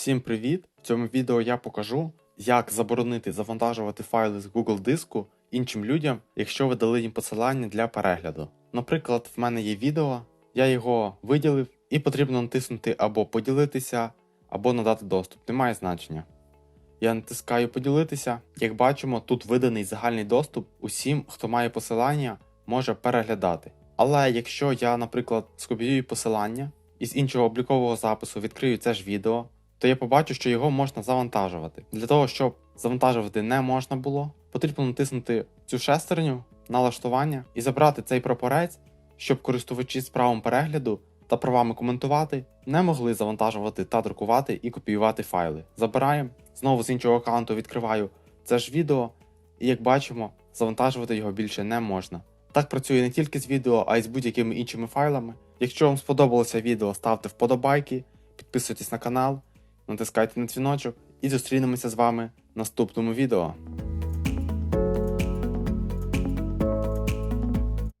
Всім привіт! В цьому відео я покажу, як заборонити завантажувати файли з Google диску іншим людям, якщо ви дали їм посилання для перегляду. Наприклад, в мене є відео, я його виділив і потрібно натиснути або поділитися, або надати доступ. Немає значення. Я натискаю поділитися. Як бачимо, тут виданий загальний доступ усім, хто має посилання, може переглядати. Але якщо я, наприклад, скопіюю посилання і з іншого облікового запису відкрию це ж відео, то я побачу, що його можна завантажувати. Для того, щоб завантажувати не можна було, потрібно натиснути цю шестерню, налаштування і забрати цей прапорець, щоб користувачі з правом перегляду та правами коментувати не могли завантажувати та друкувати і копіювати файли. Забираємо, знову з іншого аккаунту відкриваю це ж відео, і як бачимо, завантажувати його більше не можна. Так працює не тільки з відео, а й з будь-якими іншими файлами. Якщо вам сподобалося відео, ставте вподобайки, підписуйтесь на канал, натискайте на дзвіночок і зустрінемося з вами в наступному відео.